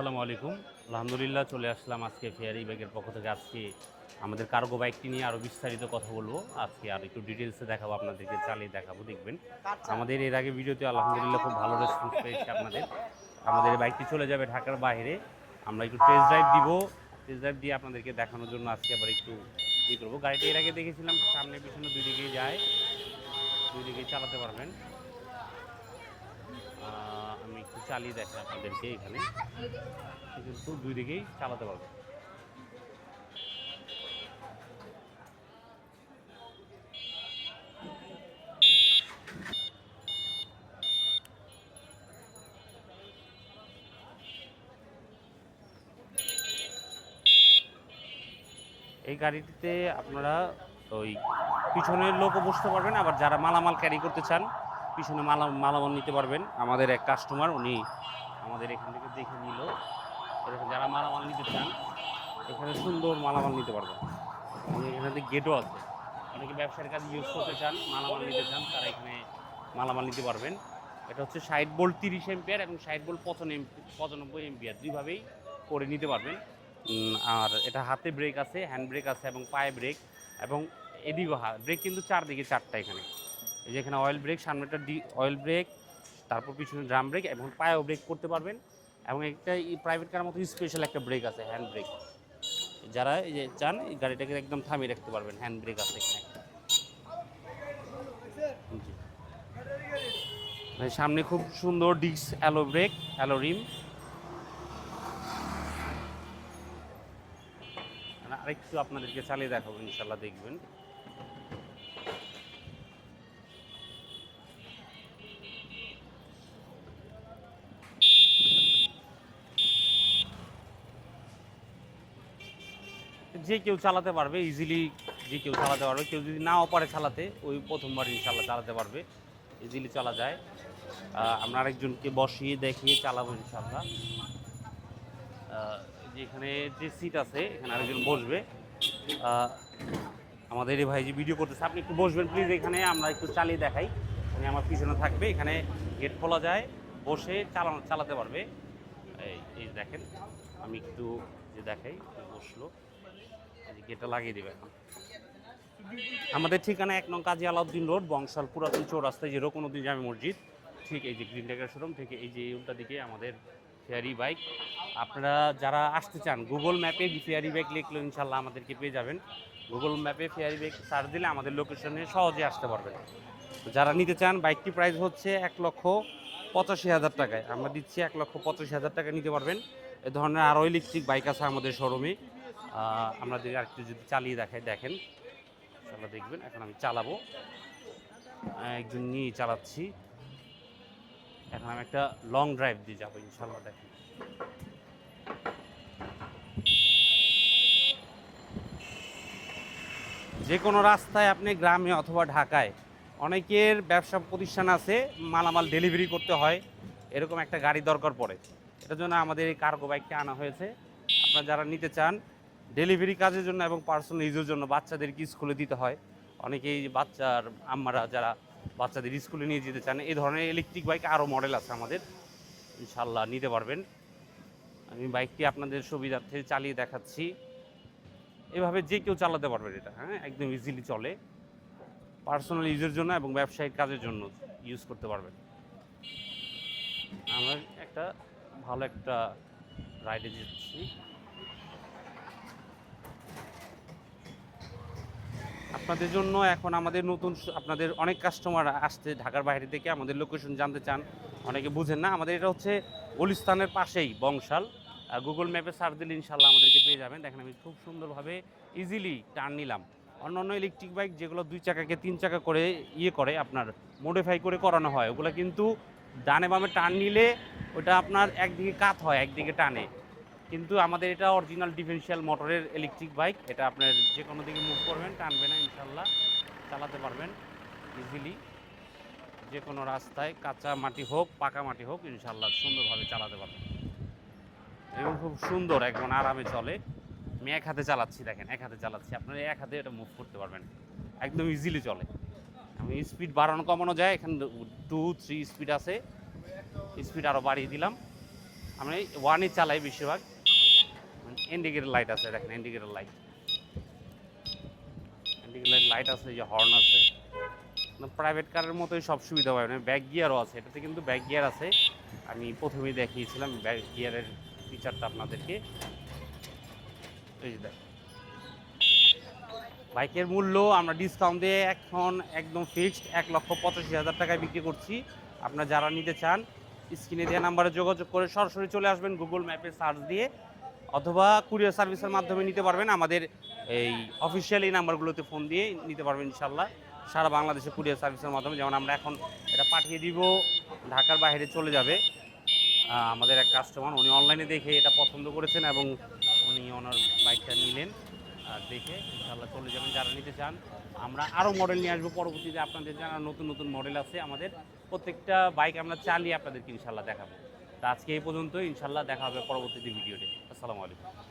আসসালামু আলাইকুম। আলহামদুলিল্লাহ চলে আসলাম আজকে ফেয়ারি ব্যাগের পক্ষ থেকে। আজকে আমাদের কার্গো বাইকটি নিয়ে আরও বিস্তারিত কথা বলব। আজকে আর একটু ডিটেলসে দেখাবো আপনাদেরকে চালিয়ে দেখাবো দেখবেন। আমাদের এর আগে ভিডিওতে আলহামদুলিল্লাহ খুব ভালো রেসপন্স পেয়েছি আপনাদের। আমাদের বাইকটি চলে যাবে ঢাকার বাইরে। আমরা একটু টেস্ট ড্রাইভ দিব। টেস্ট ড্রাইভ দিয়ে আপনাদেরকে দেখানোর জন্য আজকে আবার একটু ই করব। গাড়িটি এর আগে দেখেছিলাম সামনে পিছনে দুই দিকেই যায়। দুই দিকেই চালাতে পারবেন। আমি একটু চালিয়ে দেখাই আপনাদেরকে এখানে। কিন্তু দুই দিকেই চালাতে পারবে। এই গাড়িটিতে আপনারা ওই পিছনের লোকও বসতে পারবেন, আবার যারা মালামাল ক্যারি করতে চান পিছনে মালা, মালামাল নিতে পারবেন। আমাদের এক কাস্টমার উনি আমাদের এখান থেকে দেখে নিল। যারা মালামাল নিতে চান, এখানে সুন্দর মালামাল নিতে পারবেন। এখানে গেটও আছে, অনেকে ব্যবসার কাজে ইউজ করতে চান, মালামাল নিতে চান, তারা এখানে মালামাল নিতে পারবেন। এটা হচ্ছে ষাট বোল্ট তিরিশ এম্পিয়ার এবং ষাট বোল্ট পঁচানব্বই পঁচানব্বই এম্পিয়ার দুইভাবেই করে নিতে পারবেন। আর এটা হাতে ব্রেক আছে হ্যান্ড ব্রেক আছে এবং পায়ে ব্রেক এবং এদিকেও ব্রেক কিন্তু চারদিকে চারটা এখানে। এই যে এখানে অয়েল ব্রেক সামনেটা ডি অয়েল ব্রেক তারপর পিছনে ড্রাম ব্রেক এবং পায়েও ব্রেক করতে পারবেন। এবং একটা প্রাইভেট কার মতো স্পেশাল একটা ব্রেক আছে হ্যান্ড ব্রেক যারা এই যে চান, এই গাড়িটাকে একদম থামিয়ে রাখতে পারবেন হ্যান্ড ব্রেক আছে এখানে। সামনে খুব সুন্দর disc alloy brake alloy rim আরেকটু আপনাদেরকে চালিয়ে দেখাবো, ইনশাল্লাহ দেখবেন। যে কেউ চালাতে পারবে ইজিলি যে কেউ চালাতে পারবে। কেউ যদি নাও পারে চালাতে ওই প্রথমবার ইনশাল্লাহ চালাতে পারবে। ইজিলি চালা যায়। আমরা আরেকজনকে বসিয়ে দেখিয়ে চালাবো ইনশাল্লাহ আহ, যে সিট আছে এখানে আরেকজন বসবে। আমাদের এই ভাই যে ভিডিও করতেছে আপনি একটু বসবেন প্লিজ এখানে আমরা একটু চালিয়ে দেখাই। উনি আমার পিছনে থাকবে এখানে গেট খোলা যায় বসে চালানো চালাতে পারবে। এই এই দেখেন আমি একটু যে দেখাই বসল। যে লাগিয়ে দেবে এখন আমাদের ঠিকানা এক নং কাজী আলাউদ্দিন রোড, বংশাল, পুরাতন চৌরাস্তায় যে রকনুদ্দিন জামে মসজিদ। ঠিক এই যে গ্রিন টাইগার শোরুম থেকে এই যে উল্টা দিকে আমাদের ফেয়ারি বাইক। আপনারা যারা আসতে চান গুগল ম্যাপে ফেয়ারি বাইক লিখলে ইনশাল্লাহ আমাদেরকে পেয়ে যাবেন। গুগল ম্যাপে ফেয়ারি বাইক সার্চ দিলে আমাদের লোকেশনে সহজে আসতে পারবেন। যারা নিতে চান, বাইকটি প্রাইস হচ্ছে এক লক্ষ পঁচাশি হাজার টাকায়। আমরা দিচ্ছি এক লক্ষ পঁচাশি হাজার টাকা নিতে পারবেন। এ ধরনের আরও ইলেকট্রিক বাইক আছে আমাদের শোরুমে আমরা যদি আরেকটু যদি চালিয়ে দেখাই, দেখেন। ইনশাল্লাহ দেখবেন, এখন আমি চালাবো। একজন নিয়ে চালাচ্ছি। এখন আমি একটা লং ড্রাইভ দিয়ে যাব ইনশাল্লাহ দেখেন। যে কোনো রাস্তায় আপনি গ্রামে অথবা ঢাকায় অনেকের ব্যবসা প্রতিষ্ঠান আছে, মালামাল ডেলিভারি করতে হয়, এরকম একটা গাড়ি দরকার পড়ে। এটার জন্য আমাদের এই কার্গো বাইকটা আনা হয়েছে। আপনারা যারা নিতে চান ডেলিভারি কাজের জন্য এবং পার্সোনাল ইউজের জন্য বাচ্চাদেরকে স্কুলে দিতে হয়? অনেকেই বাচ্চার আম্মারা যারা বাচ্চাদের স্কুলে নিয়ে যেতে চান, এই ধরনের ইলেকট্রিক বাইক আরও মডেল আছে আমাদের। ইনশাল্লাহ নিতে পারবেন। আমি বাইকটি আপনাদের সুবিধার্থে চালিয়ে দেখাচ্ছি। এভাবে যে কেউ চালাতে পারবেন এটা হ্যাঁ? একদম ইজিলি চলে। পার্সোনাল ইউজের জন্য এবং ব্যবসায়িক কাজের জন্য ইউজ করতে পারবেন। আমরা একটা ভালো একটা রাইডে যাচ্ছি। আপনাদের জন্য এখন আমাদের নতুন আপনাদের অনেক কাস্টমার আসছে ঢাকার বাইরে থেকে, আমাদের লোকেশন জানতে চান, অনেকে বুঝেন না। আমাদের এটা হচ্ছে গুলিস্তানের পাশেই বংশাল। গুগল ম্যাপে সার্চ দিলে ইনশাল্লাহ আমাদেরকে পেয়ে যাবেন। দেখেন আমি খুব সুন্দরভাবে ইজিলি টার্ন নিলাম। অন্য অন্য ইলেকট্রিক বাইক যেগুলো দুই চাকাকে তিন চাকা করে ইয়ে করে, আপনার মডিফাই করে করানো হয়, ওগুলো কিন্তু ডানে বামে টার্ন নিলে ওটা আপনার একদিকে কাত হয়, একদিকে টানে। কিন্তু আমাদের এটা অরিজিনাল ডিফেন্সিয়াল মোটরের ইলেকট্রিক বাইক এটা আপনার যে কোনো দিকে মুভ করবেন, টানবে না, ইনশাল্লাহ চালাতে পারবেন ইজিলি যে কোনো রাস্তায় কাঁচা মাটি হোক, পাকা মাটি হোক, ইনশাল্লাহ সুন্দরভাবে চালাতে পারবেন। এবং খুব সুন্দর একদম আরামে চলে। আমি এক হাতে চালাচ্ছি, দেখেন, এক হাতে চালাচ্ছি। আপনারা এক হাতে এটা মুভ করতে পারবেন। একদম ইজিলি চলে। আমি স্পিড বাড়ানো, কমানো যায়। এখানে টু থ্রি স্পিড আছে। স্পিড আরও বাড়িয়ে দিলাম। আমি ওয়ানই চালাই বেশিরভাগ। ইন্ডিকেটর লাইট আছে, দেখেন ইন্ডিকেটর লাইট ইন্ডিকেটর লাইট আছে যে হর্ন আছে। প্রাইভেট কারের মতোই সব সুবিধা পাবেন ব্যাক গিয়ারও আছে। এটাতে কিন্তু ব্যাক গিয়ার আছে। আমি প্রথমেই দেখিয়েছিলাম ব্যাক গিয়ারের ফিচারটা আপনাদেরকে। বাইকের মূল্য আমরা ডিসকাউন্ট দিয়ে এখন একদম ফিক্সড এক লক্ষ পঁচাশি হাজার টাকায় বিক্রি করছি। আপনারা যারা নিতে চান, স্ক্রিনে দেওয়া নাম্বারে যোগাযোগ করে সরাসরি চলে আসবেন গুগল ম্যাপে সার্চ দিয়ে। অথবা কুরিয়ার সার্ভিসের মাধ্যমে নিতে পারবেন। আমাদের এই অফিসিয়াল এই নাম্বারগুলোতে ফোন দিয়ে নিতে পারবেন ইনশাল্লাহ সারা বাংলাদেশে কুরিয়ার সার্ভিসের মাধ্যমে। যেমন আমরা এখন এটা পাঠিয়ে দিব, ঢাকার বাইরে চলে যাবে। আমাদের এক কাস্টমার উনি অনলাইনে দেখে এটা পছন্দ করেছেন এবং উনি ওনার বাইকটা নিলেন। আর দেখে ইনশাল্লাহ চলে যাবেন। যারা নিতে চান, আমরা আরও মডেল নিয়ে আসব। পরবর্তীতে আপনাদের জানা নতুন নতুন মডেল আছে আমাদের। প্রত্যেকটা বাইক আমরা চালিয়ে আপনাদেরকে ইনশাল্লাহ দেখাবো। তা আজকে এই পর্যন্ত ইনশাল্লাহ দেখা হবে পরবর্তীতে ভিডিওতে আসসালামু আলাইকুম